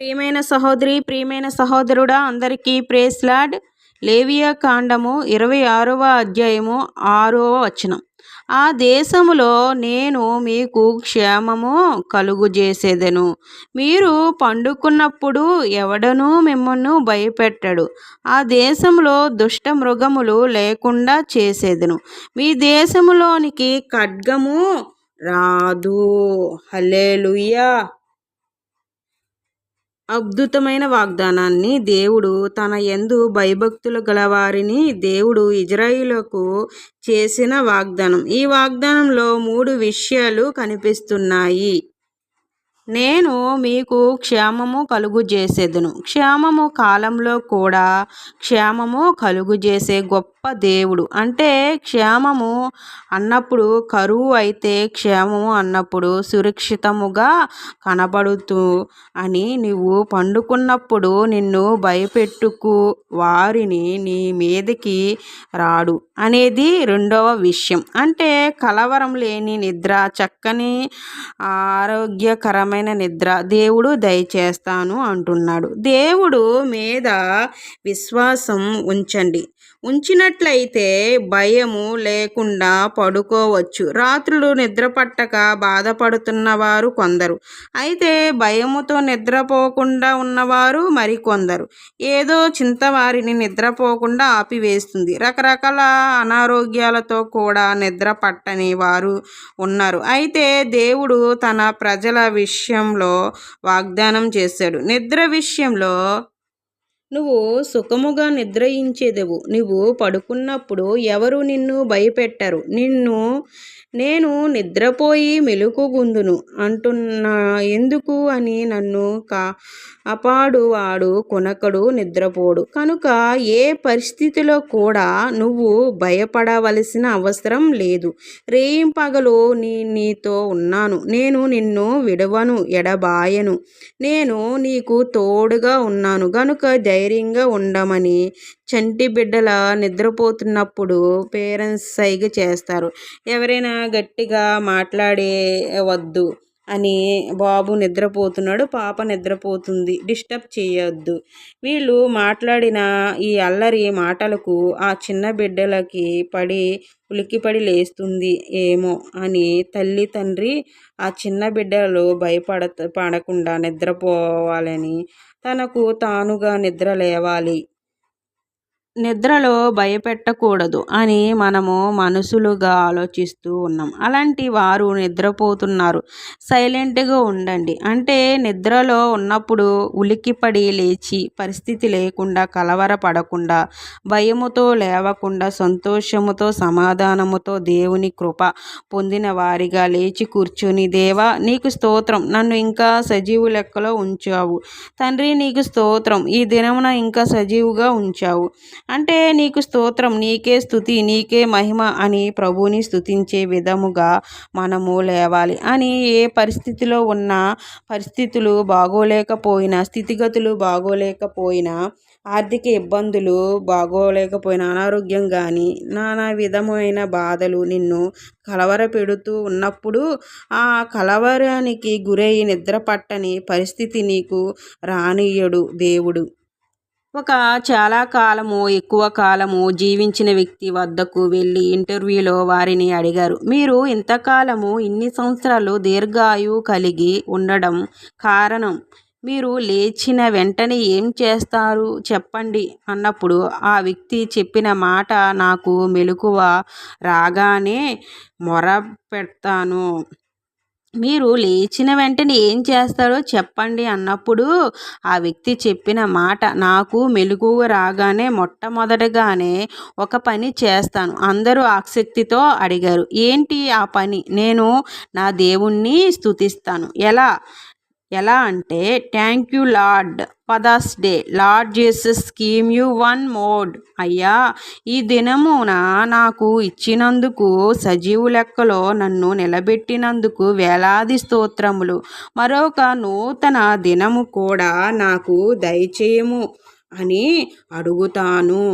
ప్రియమైన సహోదరి ప్రియమైన సహోదరుడా అందరికీ ప్రేస్లాడ్ లేవియా కాండము ఇరవై ఆరవ అధ్యాయము ఆరవ వచనం. ఆ దేశములో నేను మీకు క్షేమము కలుగు చేసేదను మీరు పండుకున్నప్పుడు ఎవడనూ మిమ్మల్ని భయపెట్టడు. ఆ దేశంలో దుష్ట మృగములు లేకుండా చేసేదను. మీ దేశములోనికి ఖడ్గము రాదు. హలే అద్భుతమైన వాగ్దానాన్ని దేవుడు తన యందు భయభక్తులు గలవారిని దేవుడు ఇజ్రాయిలకు చేసిన వాగ్దానం. ఈ వాగ్దానంలో మూడు విషయాలు కనిపిస్తున్నాయి. నేను మీకు క్షేమము కలుగు చేసేదను క్షేమము కాలంలో కూడా క్షేమము కలుగు చేసే గొప్ప దేవుడు. అంటే క్షేమము అన్నప్పుడు కరువు అయితే క్షేమము అన్నప్పుడు సురక్షితముగా కనబడుతూ అని నువ్వు పండుకున్నప్పుడు నిన్ను భయపెట్టుకు వారిని నీ మీదకి రాడు అనేది రెండవ విషయం. అంటే కలవరం లేని నిద్ర చక్కని ఆరోగ్యకరమైన నిద్ర దేవుడు దయచేస్తాను అంటున్నాడు. దేవుడు మీద విశ్వాసం ఉంచండి. ఉంచినట్లయితే భయము లేకుండా పడుకోవచ్చు. రాత్రులు నిద్ర పట్టక బాధపడుతున్న వారు కొందరు. అయితే భయముతో నిద్రపోకుండా ఉన్నవారు మరికొందరు. ఏదో చింత వారిని నిద్రపోకుండా ఆపివేస్తుంది. రకరకాల అనారోగ్యాలతో కూడా నిద్ర పట్టని వారు ఉన్నారు. అయితే దేవుడు తన ప్రజల విషయంలో వాగ్దానం చేశాడు. నిద్ర విషయంలో నువ్వు సుఖముగా నిద్రయించేదవు. నువ్వు పడుకున్నప్పుడు ఎవరు నిన్ను భయపెట్టరు. నిన్ను నేను నిద్రపోయి మెలుకుగుందును. అంటున్నా ఎందుకు అని నన్ను కా కాపాడువాడు కొనకడు నిద్రపోడు. కనుక ఏ పరిస్థితిలో కూడా నువ్వు భయపడవలసిన అవసరం లేదు. రేయింపగలు నీ నీతో ఉన్నాను. నేను నిన్ను విడవను ఎడబాయను. నేను నీకు తోడుగా ఉన్నాను. గనుక ధైర్యంగా ఉండమని చంటి బిడ్డల నిద్రపోతున్నప్పుడు పేరెంట్స్ సైగ చేస్తారు. ఎవరైనా గట్టిగా మాట్లాడే వద్దు. అని బాబు నిద్రపోతున్నాడు పాప నిద్రపోతుంది. డిస్టర్బ్ చేయొద్దు. వీళ్ళు మాట్లాడిన ఈ అల్లరి మాటలకు ఆ చిన్న బిడ్డలకి పడి ఉలిక్కిపడి లేస్తుంది ఏమో అని తల్లి తండ్రి ఆ చిన్న బిడ్డలు భయపడ పడకుండా నిద్రపోవాలని తనకు తానుగా నిద్ర లేవాలి. నిద్రలో భయపెట్టకూడదు అని మనము మనసులుగా ఆలోచిస్తూ ఉన్నాం. అలాంటి వారు నిద్రపోతున్నారు. సైలెంట్గా ఉండండి. అంటే నిద్రలో ఉన్నప్పుడు ఉలిక్కిపడి లేచి పరిస్థితి లేకుండా కలవరపడకుండా భయముతో లేవకుండా సంతోషముతో సమాధానముతో దేవుని కృప పొందిన వారిగా లేచి కూర్చుని దేవా నీకు స్తోత్రం. నన్ను ఇంకా సజీవు లెక్కలో ఉంచావు. తండ్రి నీకు స్తోత్రం. ఈ దినమున ఇంకా సజీవుగా ఉంచావు. అంటే నీకు స్తోత్రం నీకే స్థుతి నీకే మహిమ అని ప్రభుని స్థుతించే విధముగా మనము లేవాలి. అని ఏ పరిస్థితిలో ఉన్న పరిస్థితులు బాగోలేకపోయినా స్థితిగతులు బాగోలేకపోయినా ఆర్థిక ఇబ్బందులు బాగోలేకపోయినా అనారోగ్యం కానీ నానా విధమైన బాధలు నిన్ను కలవర పెడుతూ ఉన్నప్పుడు ఆ కలవరానికి గురై నిద్ర పట్టని పరిస్థితి నీకు రానియడు దేవుడు. ఒక చాలా కాలము ఎక్కువ కాలము జీవించిన వ్యక్తి వద్దకు వెళ్ళి ఇంటర్వ్యూలో వారిని అడిగారు. మీరు ఇంతకాలము ఇన్ని సంవత్సరాలు దీర్ఘాయువు కలిగి ఉండడం కారణం. మీరు లేచిన వెంటనే ఏం చేస్తారు? చెప్పండి అన్నప్పుడు ఆ వ్యక్తి చెప్పిన మాట నాకు మెలకువ రాగానే మొర పెడతాను మీరు లేచిన వెంటనే ఏం చేస్తారో చెప్పండి అన్నప్పుడు ఆ వ్యక్తి చెప్పిన మాట నాకు మెలుగు రాగానే మొట్టమొదటగానే ఒక పని చేస్తాను. అందరూ ఆసక్తితో అడిగారు ఏంటి ఆ పని? నేను నా దేవుణ్ణి స్థుతిస్తాను ఎలా? ఎలా అంటే thank you Lord పదాస్ day Lord Jesus scheme you one mode అయ్యా ఈ దినమున నాకు ఇచ్చినందుకు సజీవు లెక్కలో నన్ను నిలబెట్టినందుకు వేలాది స్తోత్రములు. మరొక నూతన దినము కూడా నాకు దయచేయము అని అడుగుతాను.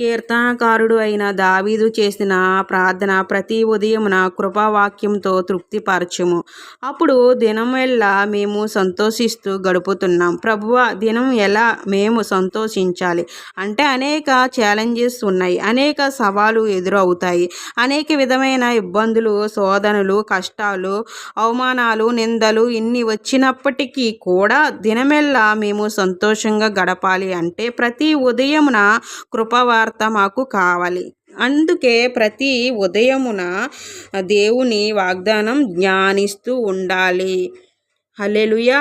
కీర్తనకారుడు అయిన దావీదు చేసిన ప్రార్థన ప్రతి ఉదయమున కృపావాక్యంతో తృప్తిపరచుము. అప్పుడు దినమెల్లా మేము సంతోషిస్తూ గడుపుతున్నాం. ప్రభువ దినం ఎలా మేము సంతోషించాలి? అంటే అనేక ఛాలెంజెస్ ఉన్నాయి. అనేక సవాలు ఎదురవుతాయి. అనేక విధమైన ఇబ్బందులు శోధనలు కష్టాలు అవమానాలు నిందలు ఇన్ని వచ్చినప్పటికీ కూడా దినమెల్లా మేము సంతోషంగా గడపాలి అంటే ప్రతి ఉదయమున వార్త మాకు కావాలి. అందుకే ప్రతి ఉదయమున దేవుని వాగ్దానం జ్ఞానిస్తూ ఉండాలి. హల్లెలూయా.